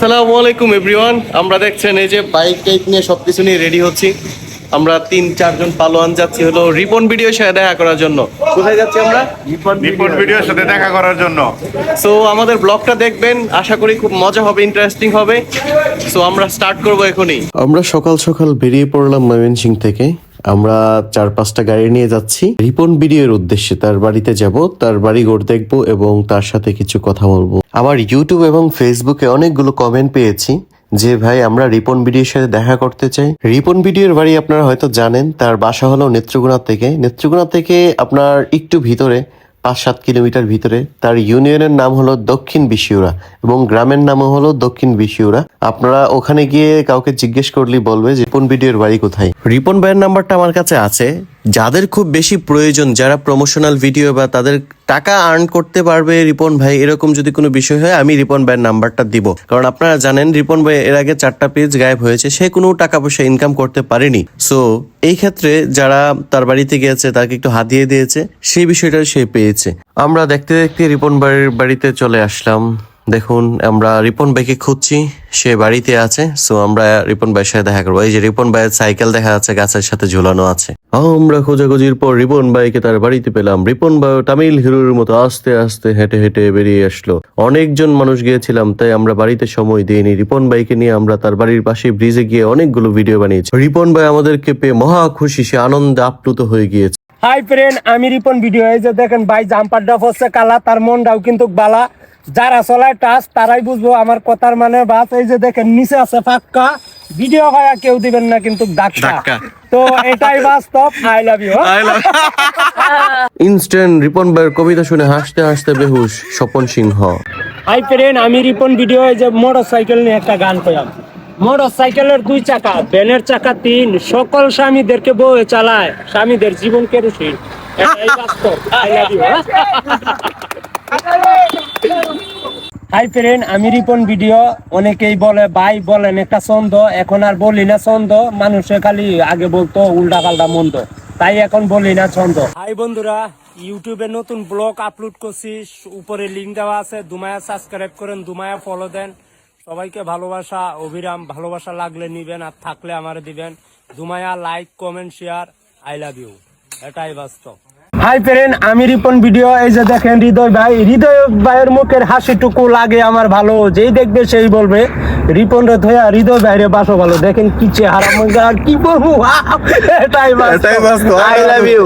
আসসালামু আলাইকুম এভরিওয়ান আমরা দেখছেন এই যে বাইক টাইক নিয়ে সবকিছু নিয়ে রেডি হচ্ছি। আমরা তিন চারজন পালোয়ান যাচ্ছি হলো রিপন ভিডিও সাথে দেখা করার জন্য। কোথায় যাচ্ছি আমরা? রিপোর্ট ভিডিওর সাথে দেখা করার জন্য। সো আমাদের ব্লগটা দেখবেন আশা করি খুব মজা হবে ইন্টারেস্টিং হবে। সো আমরা স্টার্ট করব এখনই। আমরা সকাল সকাল বেরিয়ে পড়লাম ময়মনসিং থেকে। আমরা চার পাঁচটা গাড়ি নিয়ে যাচ্ছি। রিপন বিডিওর উদ্দেশ্যে তার বাড়িতে যাব, তার বাড়ি ঘর দেখব এবং তার সাথে কিছু কথা বলব। আমার ইউটিউব এবং ফেসবুকে অনেকগুলো কমেন্ট পেয়েছি যে, ভাই, আমরা রিপন বিডিওর সাথে দেখা করতে চাই। রিপন বিডিওর বাড়ি আপনারা হয়তো জানেন, তার বাসা হলো নেত্রকোনা থেকে। নেত্রকোনা থেকে আপনার একটু ভিতরে পাঁচ সাত কিলোমিটার ভিতরে। তার ইউনিয়নের নাম হলো দক্ষিণ বিশিউরা এবং গ্রামের নামও হলো দক্ষিণ বিশিউরা। আপনারা ওখানে গিয়ে কাউকে জিজ্ঞেস করলেই বলবে যে রিপন ভিডিওর বাড়ি কোথায়? রিপন ভাইয়ের নাম্বারটা আমার কাছে আছে। যাদের খুব বেশি প্রয়োজন, যারা প্রমোশনাল ভিডিও বা তাদের টাকা আর্ন করতে পারবে রিপন ভাই, এরকম যদি কোনো বিষয় হয়, আমি রিপন ভাইয়ের নাম্বারটা দিব। কারণ আপনারা জানেন, রিপন ভাই এর আগে চারটা পেজ গায়েব হয়েছে, সে কোনো টাকা পয়সা ইনকাম করতে পারেনি। সো এই ক্ষেত্রে যারা তার বাড়িতে গিয়েছে, তাকে একটু হাতিয়ে দিয়েছে, সেই বিষয়টা সে পেয়েছে। আমরা দেখতে দেখতে রিপন ভাইয়ের বাড়িতে চলে আসলাম। দেখুন আমরা রিপন ভাইকে খুঁজছি সে বাড়িতে আছে সো আমরা রিপন ভাইয়ের সাথে দেখা করব। এই যে রিপন ভাইয়ের সাইকেল দেখা যাচ্ছে গাছের সাথে ঝুলানো আছে। আমরা খোঁজাখুঁজির পর রিপন ভাইকে তার বাড়িতে পেলাম। রিপন ভাই তামিল হিরোর মতো আস্তে আস্তে হেঁটে হেঁটে বেরিয়ে আসলো। অনেকজন মানুষ গিয়েছিলাম তাই আমরা বাড়িতে সময় দিইনি। রিপন ভাইকে নিয়ে আমরা তার বাড়ির পাশে ব্রিজে গিয়ে অনেকগুলো ভিডিও বানিয়েছি। রিপন ভাই আমাদেরকে পেয়ে মহা খুশি সে আনন্দে আপ্লুত হয়ে গিয়েছে। হাই ফ্রেন্ড আমি রিপন ভিডিও এই যে দেখেন ভাই জাম্পারটা হচ্ছে কালা তার মনটাও কিন্তু বালা। যারা চলায় টাচ তারাই বুঝব আমার কথার মানে। বাস এই যে দেখেন নিচে আছে ফাক্কা ভিডিও হয় কেউ দিবেন না কিন্তু ধাক্কা। তো এটাই বাস্তব। I love you instant Ripon ভাইয়ের কবিতা শুনে হাসতে হাসতে বেহুশ স্বপন সিংহ। আই ফ্রেন্ড আমি রিপন ভিডিও এই যে মোটর সাইকেল নিয়ে একটা গান কইলাম মোটর সাইকেলের দুই চাকা ভ্যানের চাকা তিন। সকল স্বামীদেরকে বয়ে চালায় স্বামীদের জীবন কেরোসিন এটাই বাস্তব। I love you hi friend আমি রিপন ভিডিও। অনেকেই বলে, ভাই, বলেন, একটা ছন্দ। এখন আর বলি না ছন্দ, মানুষে খালি আগে বলতো উল্টা পাল্টা মন্দ। তাই এখন বলি না ছন্দ। হাই বন্ধুরা ইউটিউবে নতুন ব্লগ আপলোড করছি। উপরে লিঙ্ক দেওয়া আছে, দুমায়া সাবস্ক্রাইব করেন, দুমায়া ফলো দেন। সবাইকে ভালোবাসা অভিরাম ভালোবাসা লাগলে নিবেন আর থাকলে আমার দিবেন। দুমায়া like comment share I love you এটাই বাস্তব। হাই ফ্রেন্ড আমি রিপন ভিডিও এই যে দেখেন হৃদয় ভাই হৃদয় ভাইয়ের মুখের হাসিটুকু লাগে আমার ভালো যেই দেখবে সেই বলবে। রিপন রে ধয়া হৃদয় ভাইরে বাসো ভালো দেখেন কি চেহারা মজা কি বলব এটাই আই লাভ ইউ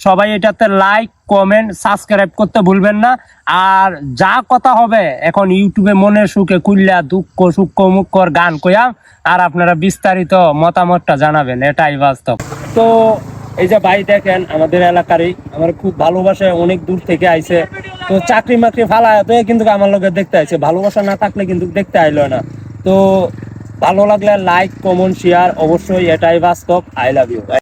সবাই এটাতে লাইক কমেন্ট সাবস্ক্রাইব করতে ভুলবেন না। আর যা কথা হবে এখন ইউটিউবে মনের সুখে কুল্লা দুঃখ সুখ মুখর গান কয়াম আর আপনারা বিস্তারিত মতামতটা জানাবেন এটাই বাস্তব। তো এই যে ভাই দেখেন, আমাদের এলাকারই, আমার খুব ভালোবাসে, অনেক দূর থেকে আইছে। তো চাকরি মাকরি ফালা, তো কিন্তু আমার লোকের দেখতে আইছে। ভালোবাসা না থাকলে কিন্তু দেখতে আইলো না। তো ভালো লাগলে লাইক কমেন্ট শেয়ার অবশ্যই এটাই বাস্তব। I love you